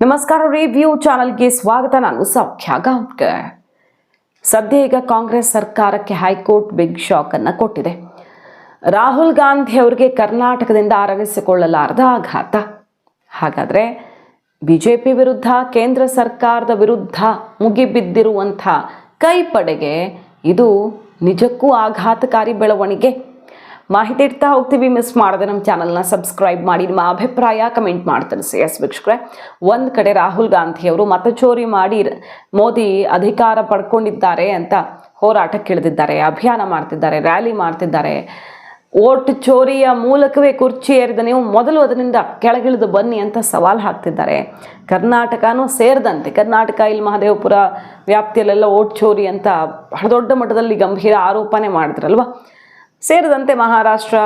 ನಮಸ್ಕಾರ ರಿವ್ಯೂ ಚಾನಲ್ಗೆ ಸ್ವಾಗತ. ನಾನು ಸೌಖ್ಯ ಗಾಂವ್ಕರ್. ಸದ್ಯ ಈಗ ಕಾಂಗ್ರೆಸ್ ಸರ್ಕಾರಕ್ಕೆ ಹೈಕೋರ್ಟ್ ಬಿಗ್ ಶಾಕ್ ಅನ್ನು ಕೊಟ್ಟಿದೆ. ರಾಹುಲ್ ಗಾಂಧಿ ಅವರಿಗೆ ಕರ್ನಾಟಕದಿಂದ ಆರಂಭಿಸಿಕೊಳ್ಳಲಾರದ ಆಘಾತ. ಹಾಗಾದ್ರೆ ಬಿಜೆಪಿ ವಿರುದ್ಧ, ಕೇಂದ್ರ ಸರ್ಕಾರದ ವಿರುದ್ಧ ಮುಗಿಬಿದ್ದಿರುವಂಥ ಕೈಪಡೆಗೆ ಇದು ನಿಜಕ್ಕೂ ಆಘಾತಕಾರಿ ಬೆಳವಣಿಗೆ. ಮಾಹಿತಿ ಇಡ್ತಾ ಹೋಗ್ತೀವಿ. ಮಿಸ್ ಮಾಡದೆ ನಮ್ಮ ಚಾನಲ್ನ ಸಬ್ಸ್ಕ್ರೈಬ್ ಮಾಡಿ. ನಿಮ್ಮ ಅಭಿಪ್ರಾಯ ಕಮೆಂಟ್ ಮಾಡಿ ಸಿ ಎಸ್ ವೀಕ್ಷಕರೇ. ಒಂದು ಕಡೆ ರಾಹುಲ್ ಗಾಂಧಿ ಅವರು ಮತಚೋರಿ ಮಾಡಿ ಮೋದಿ ಅಧಿಕಾರ ಪಡ್ಕೊಂಡಿದ್ದಾರೆ ಅಂತ ಹೋರಾಟಕ್ಕಿಳಿದಿದ್ದಾರೆ ಅಭಿಯಾನ ಮಾಡ್ತಿದ್ದಾರೆ ರ್ಯಾಲಿ ಮಾಡ್ತಿದ್ದಾರೆ. ಓಟ್ ಚೋರಿಯ ಮೂಲಕವೇ ಕುರ್ಚಿ ಏರಿದ ನೀವು ಮೊದಲು ಅದರಿಂದ ಕೆಳಗಿಳಿದು ಬನ್ನಿ ಅಂತ ಸವಾಲು ಹಾಕ್ತಿದ್ದಾರೆ. ಕರ್ನಾಟಕನೂ ಸೇರಿದಂತೆ, ಕರ್ನಾಟಕ, ಇಲ್ಲಿ ಮಹದೇವಪುರ ವ್ಯಾಪ್ತಿಯಲ್ಲೆಲ್ಲ ಓಟ್ ಚೋರಿ ಅಂತ ದೊಡ್ಡ ಮಟ್ಟದಲ್ಲಿ ಗಂಭೀರ ಆರೋಪನೆ ಮಾಡಿದ್ರಲ್ವಾ? ಸೇರಿದಂತೆ ಮಹಾರಾಷ್ಟ್ರ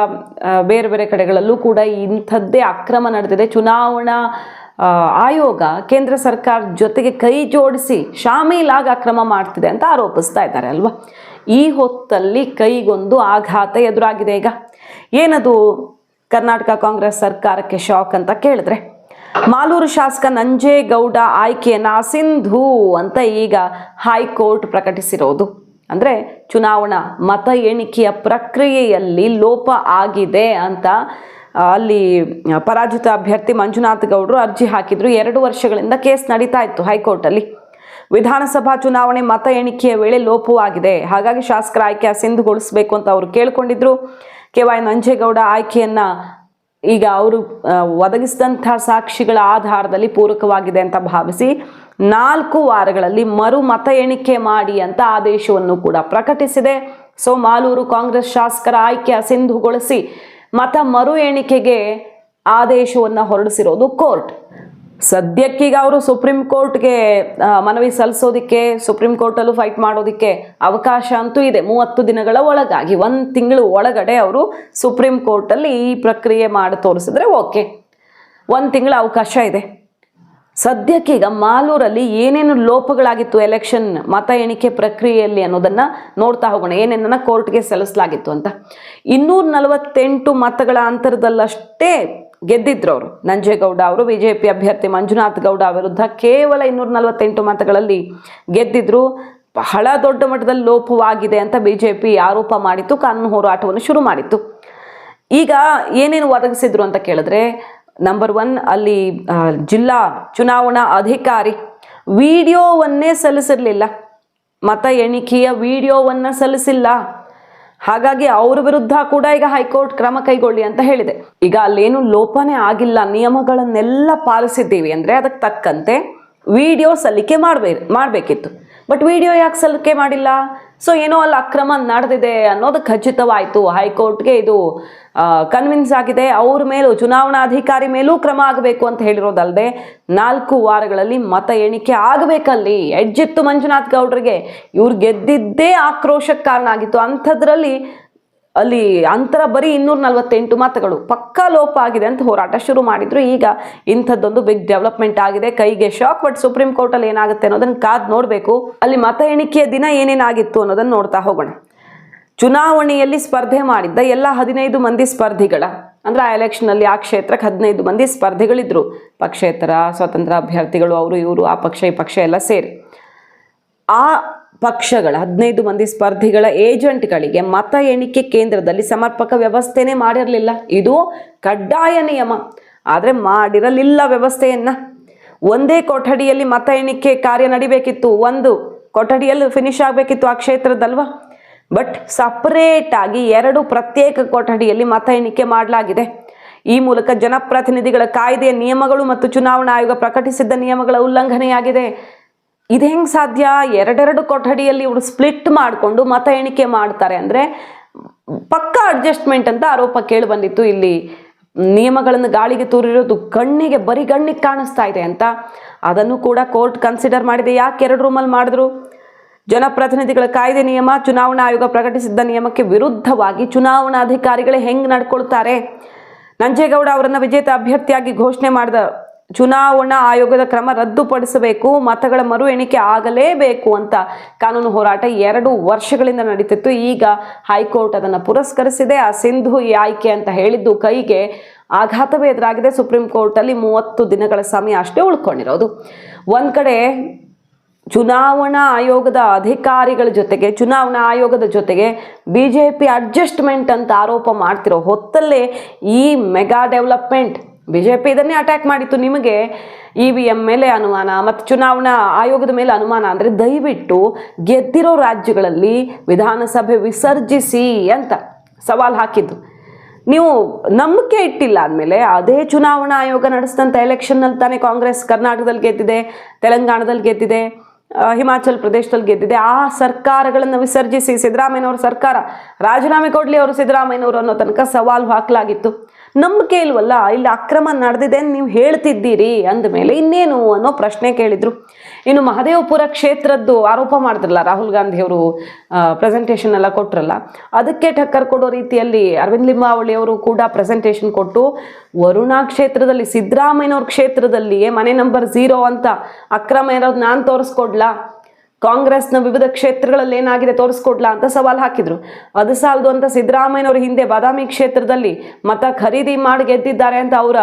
ಬೇರೆ ಬೇರೆ ಕಡೆಗಳಲ್ಲೂ ಕೂಡ ಇಂಥದ್ದೇ ಅಕ್ರಮ ನಡೆದಿದೆ. ಚುನಾವಣಾ ಆಯೋಗ ಕೇಂದ್ರ ಸರ್ಕಾರ ಜೊತೆಗೆ ಕೈ ಜೋಡಿಸಿ ಶಾಮೀಲಾಗಿ ಅಕ್ರಮ ಮಾಡ್ತಿದೆ ಅಂತ ಆರೋಪಿಸ್ತಾ ಇದ್ದಾರೆ ಅಲ್ವಾ? ಈ ಹೊತ್ತಲ್ಲಿ ಕೈಗೊಂದು ಆಘಾತ ಎದುರಾಗಿದೆ ಈಗ. ಏನದು ಕರ್ನಾಟಕ ಕಾಂಗ್ರೆಸ್ ಸರ್ಕಾರಕ್ಕೆ ಶಾಕ್ ಅಂತ ಕೇಳಿದ್ರೆ, ಮಾಲೂರು ಶಾಸಕ ನಂಜೇಗೌಡ ಆಯ್ಕೆಯನ್ನ ಸಿಂಧು ಅಂತ ಈಗ ಹೈಕೋರ್ಟ್ ಪ್ರಕಟಿಸಿರೋದು. ಅಂದರೆ ಚುನಾವಣಾ ಮತ ಎಣಿಕೆಯ ಪ್ರಕ್ರಿಯೆಯಲ್ಲಿ ಲೋಪ ಆಗಿದೆ ಅಂತ ಅಲ್ಲಿ ಪರಾಜಿತ ಅಭ್ಯರ್ಥಿ ಮಂಜುನಾಥ್ ಗೌಡರು ಅರ್ಜಿ ಹಾಕಿದ್ರು. ಎರಡು ವರ್ಷಗಳಿಂದ ಕೇಸ್ ನಡೀತಾ ಇತ್ತು ಹೈಕೋರ್ಟಲ್ಲಿ. ವಿಧಾನಸಭಾ ಚುನಾವಣೆ ಮತ ಎಣಿಕೆಯ ವೇಳೆ ಲೋಪವಾಗಿದೆ. ಹಾಗಾಗಿ ಶಾಸಕರ ಆಯ್ಕೆ ಸಿಂಧುಗೊಳಿಸಬೇಕು ಅಂತ ಅವರು ಕೇಳಿಕೊಂಡಿದ್ರು. ಕೆ ವೈ ನಂಜೇಗೌಡ ಆಯ್ಕೆಯನ್ನ ಈಗ ಅವರು ಒದಗಿಸಿದಂಥ ಸಾಕ್ಷಿಗಳ ಆಧಾರದಲ್ಲಿ ಪೂರಕವಾಗಿದೆ ಅಂತ ಭಾವಿಸಿ ನಾಲ್ಕು ವಾರಗಳಲ್ಲಿ ಮರು ಮತ ಎಣಿಕೆ ಮಾಡಿ ಅಂತ ಆದೇಶವನ್ನು ಕೂಡ ಪ್ರಕಟಿಸಿದೆ. ಸೊ, ಮಾಲೂರು ಕಾಂಗ್ರೆಸ್ ಶಾಸಕರ ಆಯ್ಕೆ ಸಿಂಧುಗೊಳಿಸಿ ಮತ ಮರು ಎಣಿಕೆಗೆ ಆದೇಶವನ್ನು ಹೊರಡಿಸಿರೋದು ಕೋರ್ಟ್. ಸದ್ಯಕ್ಕೀಗ ಅವರು ಸುಪ್ರೀಂ ಕೋರ್ಟ್ಗೆ ಮನವಿ ಸಲ್ಲಿಸೋದಿಕ್ಕೆ, ಸುಪ್ರೀಂ ಕೋರ್ಟಲ್ಲೂ ಫೈಟ್ ಮಾಡೋದಿಕ್ಕೆ ಅವಕಾಶ ಅಂತೂ ಇದೆ. ಮೂವತ್ತು ದಿನಗಳ ಒಳಗಾಗಿ, ಒಂದು ತಿಂಗಳು ಒಳಗಡೆ ಅವರು ಸುಪ್ರೀಂ ಕೋರ್ಟಲ್ಲಿ ಈ ಪ್ರಕ್ರಿಯೆ ಮಾಡಿ ತೋರಿಸಿದ್ರೆ ಓಕೆ. ಒಂದು ತಿಂಗಳ ಅವಕಾಶ ಇದೆ. ಸದ್ಯಕ್ಕೀಗ ಮಾಲೂರಲ್ಲಿ ಏನೇನು ಲೋಪಗಳಾಗಿತ್ತು ಎಲೆಕ್ಷನ್ ಮತ ಎಣಿಕೆ ಪ್ರಕ್ರಿಯೆಯಲ್ಲಿ ಅನ್ನೋದನ್ನ ನೋಡ್ತಾ ಹೋಗೋಣ. ಏನೇನನ್ನು ಕೋರ್ಟ್ಗೆ ಸಲ್ಲಿಸಲಾಗಿತ್ತು ಅಂತ. ಇನ್ನೂರ ನಲವತ್ತೆಂಟು ಮತಗಳ ಅಂತರದಲ್ಲಷ್ಟೇ ಗೆದ್ದಿದ್ರು ಅವರು. ನಂಜೇಗೌಡ ಅವರು, ಬಿಜೆಪಿ ಅಭ್ಯರ್ಥಿ ಮಂಜುನಾಥ್ ಗೌಡ ವಿರುದ್ಧ ಕೇವಲ ಇನ್ನೂರ ನಲವತ್ತೆಂಟು ಮತಗಳಲ್ಲಿ ಗೆದ್ದಿದ್ರು. ಬಹಳ ದೊಡ್ಡ ಮಟ್ಟದಲ್ಲಿ ಲೋಪವಾಗಿದೆ ಅಂತ ಬಿಜೆಪಿ ಆರೋಪ ಮಾಡಿತ್ತು. ಕಾನೂನು ಹೋರಾಟವನ್ನು ಶುರು ಮಾಡಿತ್ತು. ಈಗ ಏನೇನು ಒದಗಿಸಿದ್ರು ಅಂತ ಕೇಳಿದ್ರೆ ನಂಬರ್ ಒನ್ ಅಲ್ಲಿ ಜಿಲ್ಲಾ ಚುನಾವಣಾ ಅಧಿಕಾರಿ ವಿಡಿಯೋವನ್ನೇ ಸಲ್ಲಿಸಿರಲಿಲ್ಲ. ಮತ ಎಣಿಕೆಯ ವಿಡಿಯೋವನ್ನ ಸಲ್ಲಿಸಿಲ್ಲ. ಹಾಗಾಗಿ ಅವ್ರ ವಿರುದ್ಧ ಕೂಡ ಈಗ ಹೈಕೋರ್ಟ್ ಕ್ರಮ ಕೈಗೊಳ್ಳಿ ಅಂತ ಹೇಳಿದೆ. ಈಗ ಅಲ್ಲೇನು ಲೋಪನೇ ಆಗಿಲ್ಲ. ನಿಯಮಗಳನ್ನೆಲ್ಲ ಪಾಲಿಸಿದ್ದೀವಿ ಅಂದ್ರೆ ಅದಕ್ಕೆ ತಕ್ಕಂತೆ ವಿಡಿಯೋ ಸಲ್ಲಿಕೆ ಮಾಡಬೇ, ಮಾಡಬೇಕಿತ್ತು. ಬಟ್ ವಿಡಿಯೋ ಯಾಕೆ ಸಲ್ಲಿಕೆ ಮಾಡಿಲ್ಲ? ಸೊ ಏನೋ ಅಲ್ಲಿ ಅಕ್ರಮ ನಡೆದಿದೆ ಅನ್ನೋದು ಖಚಿತವಾಯಿತು. ಹೈಕೋರ್ಟ್ಗೆ ಇದು ಕನ್ವಿನ್ಸ್ ಆಗಿದೆ. ಅವ್ರ ಮೇಲೂ, ಚುನಾವಣಾಧಿಕಾರಿ ಮೇಲೂ ಕ್ರಮ ಆಗಬೇಕು ಅಂತ ಹೇಳಿರೋದಲ್ಲದೆ ನಾಲ್ಕು ವಾರಗಳಲ್ಲಿ ಮತ ಎಣಿಕೆ ಆಗಬೇಕಲ್ಲಿ. ಎಡ್ಜಿತ್ತು ಮಂಜುನಾಥ್ ಗೌಡ್ರಿಗೆ. ಇವ್ರು ಗೆದ್ದಿದ್ದೇ ಆಕ್ರೋಶಕ್ಕೆ ಕಾರಣ ಆಗಿತ್ತು. ಅಂಥದ್ರಲ್ಲಿ ಅಲ್ಲಿ ಅಂತರ ಬರೀ ಇನ್ನೂರ ನಲವತ್ತೆಂಟು ಮತಗಳು. ಪಕ್ಕಾ ಲೋಪ ಆಗಿದೆ ಅಂತ ಹೋರಾಟ ಶುರು ಮಾಡಿದ್ರು. ಈಗ ಇಂಥದ್ದೊಂದು ಬಿಗ್ ಡೆವಲಪ್ಮೆಂಟ್ ಆಗಿದೆ. ಕೈಗೆ ಶಾಕ್ ಬಟ್ ಸುಪ್ರೀಂ ಕೋರ್ಟಲ್ಲಿ ಏನಾಗುತ್ತೆ ಅನ್ನೋದನ್ನ ಕಾದ್ ನೋಡಬೇಕು. ಅಲ್ಲಿ ಮತ ಎಣಿಕೆಯ ದಿನ ಏನೇನಾಗಿತ್ತು ಅನ್ನೋದನ್ನ ನೋಡ್ತಾ ಹೋಗೋಣ. ಚುನಾವಣೆಯಲ್ಲಿ ಸ್ಪರ್ಧೆ ಮಾಡಿದ್ದ ಎಲ್ಲ ಹದಿನೈದು ಮಂದಿ ಸ್ಪರ್ಧಿಗಳ, ಅಂದ್ರೆ ಆ ಎಲೆಕ್ಷನಲ್ಲಿ ಆ ಕ್ಷೇತ್ರಕ್ಕೆ ಹದಿನೈದು ಮಂದಿ ಸ್ಪರ್ಧಿಗಳಿದ್ರು. ಪಕ್ಷೇತರ, ಸ್ವತಂತ್ರ ಅಭ್ಯರ್ಥಿಗಳು, ಅವರು, ಇವರು, ಆ ಪಕ್ಷ, ಈ ಪಕ್ಷ ಎಲ್ಲ ಸೇರಿ. ಆ ಪಕ್ಷಗಳ ಹದಿನೈದು ಮಂದಿ ಸ್ಪರ್ಧಿಗಳ ಏಜೆಂಟ್ಗಳಿಗೆ ಮತ ಎಣಿಕೆ ಕೇಂದ್ರದಲ್ಲಿ ಸಮರ್ಪಕ ವ್ಯವಸ್ಥೆನೇ ಮಾಡಿರಲಿಲ್ಲ. ಇದು ಕಡ್ಡಾಯ ನಿಯಮ. ಆದರೆ ಮಾಡಿರಲಿಲ್ಲ ವ್ಯವಸ್ಥೆಯನ್ನ. ಒಂದೇ ಕೊಠಡಿಯಲ್ಲಿ ಮತ ಎಣಿಕೆ ಕಾರ್ಯ ನಡಿಬೇಕಿತ್ತು. ಒಂದು ಕೊಠಡಿಯಲ್ಲಿ ಫಿನಿಶ್ ಆಗಬೇಕಿತ್ತು ಆ ಕ್ಷೇತ್ರದಲ್ವಾ? ಬಟ್ ಸಪ್ರೇಟಾಗಿ ಎರಡು ಪ್ರತ್ಯೇಕ ಕೊಠಡಿಯಲ್ಲಿ ಮತ ಎಣಿಕೆ ಮಾಡಲಾಗಿದೆ. ಈ ಮೂಲಕ ಜನಪ್ರತಿನಿಧಿಗಳ ಕಾಯ್ದೆಯ ನಿಯಮಗಳು ಮತ್ತು ಚುನಾವಣಾ ಆಯೋಗ ಪ್ರಕಟಿಸಿದ್ದ ನಿಯಮಗಳ ಉಲ್ಲಂಘನೆಯಾಗಿದೆ. ಇದು ಹೆಂಗೆ ಸಾಧ್ಯ? ಎರಡೆರಡು ಕೊಠಡಿಯಲ್ಲಿ ಇವರು ಸ್ಪ್ಲಿಟ್ ಮಾಡಿಕೊಂಡು ಮತ ಎಣಿಕೆ ಮಾಡ್ತಾರೆ ಅಂದರೆ ಪಕ್ಕಾ ಅಡ್ಜಸ್ಟ್ಮೆಂಟ್ ಅಂತ ಆರೋಪ ಕೇಳಿ ಬಂದಿತ್ತು. ಇಲ್ಲಿ ನಿಯಮಗಳನ್ನು ಗಾಳಿಗೆ ತೂರಿರೋದು ಕಣ್ಣಿಗೆ ಬರೀ ಗಣ್ಣಿಗೆ ಕಾಣಿಸ್ತಾ ಇದೆ ಅಂತ. ಅದನ್ನು ಕೂಡ ಕೋರ್ಟ್ ಕನ್ಸಿಡರ್ ಮಾಡಿದೆ. ಯಾಕೆ ಎರಡು ರೂಮಲ್ಲಿ ಮಾಡಿದ್ರು? ಜನಪ್ರತಿನಿಧಿಗಳ ಕಾಯ್ದೆ ನಿಯಮ, ಚುನಾವಣಾ ಆಯೋಗ ಪ್ರಕಟಿಸಿದ್ದ ನಿಯಮಕ್ಕೆ ವಿರುದ್ಧವಾಗಿ ಚುನಾವಣಾಧಿಕಾರಿಗಳೇ ಹೆಂಗೆ ನಡ್ಕೊಳ್ತಾರೆ? ನಂಜೇಗೌಡ ಅವರನ್ನು ವಿಜೇತ ಅಭ್ಯರ್ಥಿಯಾಗಿ ಘೋಷಣೆ ಮಾಡಿದ ಚುನಾವಣಾ ಆಯೋಗದ ಕ್ರಮ ರದ್ದುಪಡಿಸಬೇಕು, ಮತಗಳ ಮರು ಎಣಿಕೆ ಆಗಲೇಬೇಕು ಅಂತ ಕಾನೂನು ಹೋರಾಟ ಎರಡು ವರ್ಷಗಳಿಂದ ನಡೀತಿತ್ತು. ಈಗ ಹೈಕೋರ್ಟ್ ಅದನ್ನು ಪುರಸ್ಕರಿಸಿದೆ. ಆ ಸಿಂಧು ಆಯ್ಕೆ ಅಂತ ಹೇಳಿದ್ದು ಕೈಗೆ ಆಘಾತವೇ ಎದುರಾಗಿದೆ. ಸುಪ್ರೀಂ ಕೋರ್ಟಲ್ಲಿ ಮೂವತ್ತು ದಿನಗಳ ಸಮಯ ಅಷ್ಟೇ ಉಳ್ಕೊಂಡಿರೋದು. ಒಂದು ಕಡೆ ಚುನಾವಣಾ ಆಯೋಗದ ಅಧಿಕಾರಿಗಳ ಜೊತೆಗೆ, ಚುನಾವಣಾ ಆಯೋಗದ ಜೊತೆಗೆ ಬಿ ಅಡ್ಜಸ್ಟ್ಮೆಂಟ್ ಅಂತ ಆರೋಪ ಮಾಡ್ತಿರೋ ಹೊತ್ತಲ್ಲೇ ಈ mega development B J P ಇದನ್ನೇ ಅಟ್ಯಾಕ್ ಮಾಡಿತ್ತು ನಿಮಗೆ ಇ ವಿ ಎಂ ಮೇಲೆ ಅನುಮಾನ ಮತ್ತು ಚುನಾವಣಾ ಆಯೋಗದ ಮೇಲೆ ಅನುಮಾನ ಅಂದರೆ ದಯವಿಟ್ಟು ಗೆದ್ದಿರೋ ರಾಜ್ಯಗಳಲ್ಲಿ ವಿಧಾನಸಭೆ ವಿಸರ್ಜಿಸಿ ಅಂತ ಸವಾಲು ಹಾಕಿದ್ದು. ನೀವು ನಂಬಿಕೆ ಇಟ್ಟಿಲ್ಲ ಅಂದಮೇಲೆ ಅದೇ ಚುನಾವಣಾ ಆಯೋಗ ನಡೆಸಿದಂಥ ಎಲೆಕ್ಷನ್ನಲ್ಲಿ ತಾನೇ ಕಾಂಗ್ರೆಸ್ ಕರ್ನಾಟಕದಲ್ಲಿ ಗೆದ್ದಿದೆ, ತೆಲಂಗಾಣದಲ್ಲಿ ಗೆದ್ದಿದೆ. ಹಿಮಾಚಲ್ ಪ್ರದೇಶದಲ್ಲಿ ಗೆದ್ದಿದೆ. ಆ ಸರ್ಕಾರಗಳನ್ನು ವಿಸರ್ಜಿಸಿ ಸಿದ್ದರಾಮಯ್ಯನವ್ರ ಸರ್ಕಾರ, ರಾಜೀನಾಮೆ ಕೊಡಲಿ ಅವರು ಸಿದ್ದರಾಮಯ್ಯನವರು ಅನ್ನೋ ತನಕ ಸವಾಲು ಹಾಕಲಾಗಿತ್ತು. ನಂಬಿಕೆ ಇಲ್ವಲ್ಲ, ಇಲ್ಲಿ ಅಕ್ರಮ ನಡೆದಿದೆ ನೀವು ಹೇಳ್ತಿದ್ದೀರಿ ಅಂದಮೇಲೆ ಇನ್ನೇನು ಅನ್ನೋ ಪ್ರಶ್ನೆ ಕೇಳಿದ್ರು. ಇನ್ನು ಮಹದೇವಪುರ ಕ್ಷೇತ್ರದ್ದು ಆರೋಪ ಮಾಡಿದ್ರಲ್ಲ ರಾಹುಲ್ ಗಾಂಧಿ ಅವರು ಪ್ರೆಸೆಂಟೇಷನ್ ಎಲ್ಲ ಕೊಟ್ರಲ್ಲ. ಅದಕ್ಕೆ ಠಕ್ಕರ್ ಕೊಡೋ ರೀತಿಯಲ್ಲಿ ಅರವಿಂದ್ ಲಿಂಬಾವಳಿ ಅವರು ಕೂಡ ಪ್ರೆಸೆಂಟೇಷನ್ ಕೊಟ್ಟು, ವರುಣಾ ಕ್ಷೇತ್ರದಲ್ಲಿ, ಸಿದ್ದರಾಮಯ್ಯನವ್ರ ಕ್ಷೇತ್ರದಲ್ಲಿಯೇ ಮನೆ ನಂಬರ್ ಝೀರೋ ಅಂತ ಅಕ್ರಮ ಇರೋದು ನಾನು ತೋರಿಸ್ಕೊಡ್ಲಾ? ಕಾಂಗ್ರೆಸ್ನ ವಿವಿಧ ಕ್ಷೇತ್ರಗಳಲ್ಲಿ ಏನಾಗಿದೆ ತೋರಿಸ್ಕೊಡ್ಲಾ ಅಂತ ಸವಾಲು ಹಾಕಿದ್ರು. ಅದು ಸಾಲದು ಅಂತ ಸಿದ್ದರಾಮಯ್ಯನವ್ರ ಹಿಂದೆ ಬಾದಾಮಿ ಕ್ಷೇತ್ರದಲ್ಲಿ ಮತ ಖರೀದಿ ಮಾಡಿ ಗೆದ್ದಿದ್ದಾರೆ ಅಂತ ಅವರ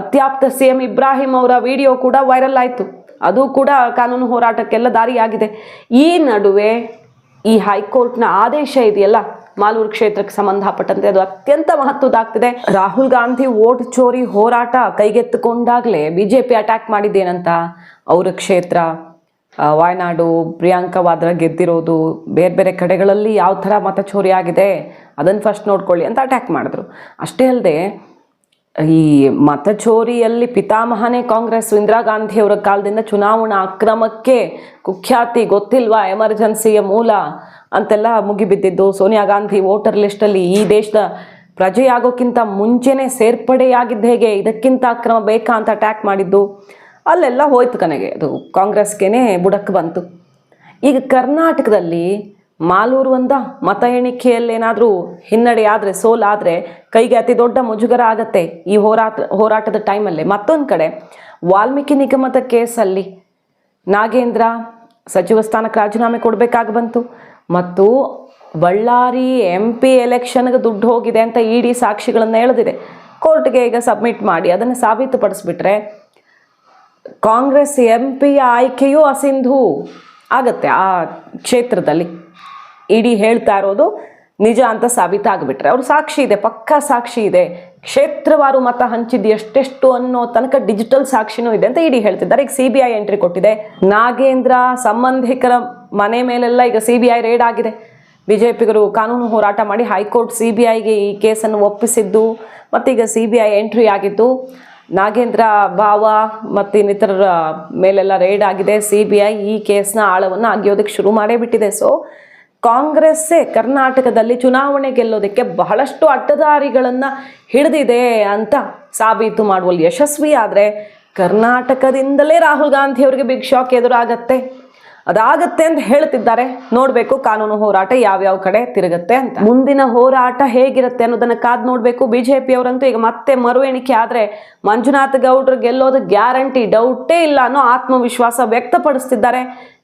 ಅತ್ಯಾಪ್ತ ಸಿ ಎಂ ಇಬ್ರಾಹಿಂ ಅವರ ವಿಡಿಯೋ ಕೂಡ ವೈರಲ್ ಆಯಿತು. ಅದು ಕೂಡ ಕಾನೂನು ಹೋರಾಟಕ್ಕೆಲ್ಲ ದಾರಿಯಾಗಿದೆ. ಈ ನಡುವೆ ಈ ಹೈಕೋರ್ಟ್ನ ಆದೇಶ ಇದೆಯಲ್ಲ? ಮಾಲೂರು ಕ್ಷೇತ್ರಕ್ಕೆ ಸಂಬಂಧಪಟ್ಟಂತೆ ಅದು ಅತ್ಯಂತ ಮಹತ್ವದಾಗ್ತಿದೆ ರಾಹುಲ್ ಗಾಂಧಿ ವೋಟ್ ಚೋರಿ ಹೋರಾಟ ಕೈಗೆತ್ತಿಕೊಂಡಾಗಲೇ ಬಿ ಜೆ ಪಿ ಅಟ್ಯಾಕ್ ಮಾಡಿದ್ದೇನಂತ? ಅವರ ಕ್ಷೇತ್ರ ವಾಯನಾಡು, ಪ್ರಿಯಾಂಕಾ ವಾದ್ರಾ ಗೆದ್ದಿರೋದು, ಬೇರೆ ಬೇರೆ ಕಡೆಗಳಲ್ಲಿ ಯಾವ ಥರ ಮತ ಚೋರಿ ಆಗಿದೆ? ಅದನ್ನು ಫಸ್ಟ್ ನೋಡ್ಕೊಳ್ಳಿ ಅಂತ ಅಟ್ಯಾಕ್ ಮಾಡಿದ್ರು. ಅಷ್ಟೇ ಅಲ್ಲದೆ ಈ ಮತಚೋರಿಯಲ್ಲಿ ಪಿತಾಮಹನೇ ಕಾಂಗ್ರೆಸ್ ಇಂದಿರಾ ಗಾಂಧಿ ಅವರ ಕಾಲದಿಂದ ಚುನಾವಣಾ ಅಕ್ರಮಕ್ಕೆ ಕುಖ್ಯಾತಿ ಗೊತ್ತಿಲ್ವಾ ಎಮರ್ಜೆನ್ಸಿಯ ಮೂಲ ಅಂತೆಲ್ಲ ಮುಗಿಬಿದ್ದಿದ್ದು. ಸೋನಿಯಾ ಗಾಂಧಿ ವೋಟರ್ ಲಿಸ್ಟಲ್ಲಿ ಈ ದೇಶದ ಪ್ರಜೆಯಾಗೋಕ್ಕಿಂತ ಮುಂಚೆನೇ ಸೇರ್ಪಡೆಯಾಗಿದ್ದು ಹೇಗೆ? ಇದಕ್ಕಿಂತ ಅಕ್ರಮ ಬೇಕಾ ಅಂತ ಅಟ್ಯಾಕ್ ಮಾಡಿದ್ದು. ಅಲ್ಲೆಲ್ಲ ಹೋಯ್ತು ಕನೆಗೆ ಅದು ಕಾಂಗ್ರೆಸ್ಗೇನೆ ಬುಡಕ್ಕೆ ಬಂತು. ಈಗ ಕರ್ನಾಟಕದಲ್ಲಿ ಮಾಲೂರು ಒಂದ, ಮತ ಎಣಿಕೆಯಲ್ಲೇನಾದರೂ ಹಿನ್ನಡೆ ಆದರೆ, ಸೋಲಾದರೆ ಕೈಗೆ ಅತಿ ದೊಡ್ಡ ಮುಜುಗರ ಆಗತ್ತೆ ಈ ಹೋರಾಟ, ಹೋರಾಟದ ಟೈಮಲ್ಲಿ ಮತ್ತೊಂದು ಕಡೆ, ವಾಲ್ಮೀಕಿ ನಿಗಮದ ಕೇಸಲ್ಲಿ ನಾಗೇಂದ್ರ ಸಚಿವ ಸ್ಥಾನಕ್ಕೆ ರಾಜೀನಾಮೆ ಕೊಡಬೇಕಾಗಿ ಬಂತು. ಮತ್ತು ಬಳ್ಳಾರಿ ಎಂ ಪಿ ಎಲೆಕ್ಷನ್ಗೆ ದುಡ್ಡು ಹೋಗಿದೆ ಅಂತ ಇಡಿ ಸಾಕ್ಷಿಗಳನ್ನು ಎಳೆದಿದೆ. ಕೋರ್ಟ್ಗೆ ಈಗ ಸಬ್ಮಿಟ್ ಮಾಡಿ, ಅದನ್ನು ಸಾಬೀತುಪಡಿಸ್ಬಿಟ್ರೆ ಕಾಂಗ್ರೆಸ್ ಎಂ ಪಿಯ ಆಯ್ಕೆಯೂ ಅಸಿಂಧು ಆಗತ್ತೆ ಆ ಕ್ಷೇತ್ರದಲ್ಲಿ. ಇಡಿ ಹೇಳ್ತಾ ಇರೋದು ನಿಜ ಅಂತ ಸಾಬೀತಾಗ್ಬಿಟ್ರೆ. ಅವ್ರ ಸಾಕ್ಷಿ ಇದೆ, ಪಕ್ಕಾ ಸಾಕ್ಷಿ ಇದೆ. ಕ್ಷೇತ್ರವಾರು ಮತ ಹಂಚಿದ್ದು ಎಷ್ಟೆಷ್ಟು ಅನ್ನೋ ತನಕ ಡಿಜಿಟಲ್ ಸಾಕ್ಷಿನೂ ಇದೆ ಅಂತ ಇಡಿ ಹೇಳ್ತಿದ್ದಾರೆ. ಈಗ ಸಿ ಬಿ ಐ ಎಂಟ್ರಿ ಕೊಟ್ಟಿದೆ. ನಾಗೇಂದ್ರ ಸಂಬಂಧಿಕರ ಮನೆ ಮೇಲೆಲ್ಲ ಈಗ ಸಿ ಬಿ ಐ ರೇಡ್ ಆಗಿದೆ. ಬಿಜೆಪಿಗರು ಕಾನೂನು ಹೋರಾಟ ಮಾಡಿ ಹೈಕೋರ್ಟ್ ಸಿ ಬಿ ಐಗೆ ಈ ಕೇಸನ್ನು ಒಪ್ಪಿಸಿದ್ದು, ಮತ್ತೀಗ ಸಿ ಬಿ ಐ ಎಂಟ್ರಿ ಆಗಿದ್ದು, ನಾಗೇಂದ್ರ ಭಾವ ಮತ್ತು ಇನ್ನಿತರರ ಮೇಲೆಲ್ಲ ರೇಡ್ ಆಗಿದೆ. ಸಿ ಬಿ ಐ ಈ ಕೇಸ್ನ ಆಳವನ್ನು ಅಗಿಯೋದಕ್ಕೆ ಶುರು ಮಾಡೇ ಬಿಟ್ಟಿದೆ. ಸೊ ಕಾಂಗ್ರೆಸ್ಸೇ ಕರ್ನಾಟಕದಲ್ಲಿ ಚುನಾವಣೆ ಗೆಲ್ಲೋದಕ್ಕೆ ಬಹಳಷ್ಟು ಅಡ್ಡದಾರಿಗಳನ್ನು ಹಿಡಿದಿದೆ ಅಂತ ಸಾಬೀತು ಮಾಡುವಲ್ಲಿ ಯಶಸ್ವಿ ಆದರೆ ಕರ್ನಾಟಕದಿಂದಲೇ ರಾಹುಲ್ ಗಾಂಧಿ ಅವರಿಗೆ ಬಿಗ್ ಶಾಕ್ ಎದುರಾಗತ್ತೆ. ಅದಾಗತ್ತೆ ಅಂತ ಹೇಳ್ತಿದ್ದಾರೆ. ನೋಡಬೇಕು ಕಾನೂನು ಹೋರಾಟ ಯಾವ್ಯಾವ ಕಡೆ ತಿರುಗತ್ತೆ ಅಂತ. ಮುಂದಿನ ಹೋರಾಟ ಹೇಗಿರುತ್ತೆ ಅನ್ನೋದನ್ನ ಕಾದ್ ನೋಡಬೇಕು. ಬಿಜೆಪಿ ಅವರಂತೂ ಈಗ ಮತ್ತೆ ಮರು ಎಣಿಕೆ ಆದ್ರೆ ಮಂಜುನಾಥ್ ಗೌಡ್ರು ಗೆಲ್ಲೋದು ಗ್ಯಾರಂಟಿ ಡೌಟೇ ಇಲ್ಲ ಅನ್ನೋ ಆತ್ಮವಿಶ್ವಾಸ ವ್ಯಕ್ತಪಡಿಸ್ತಿದ್ದಾರೆ.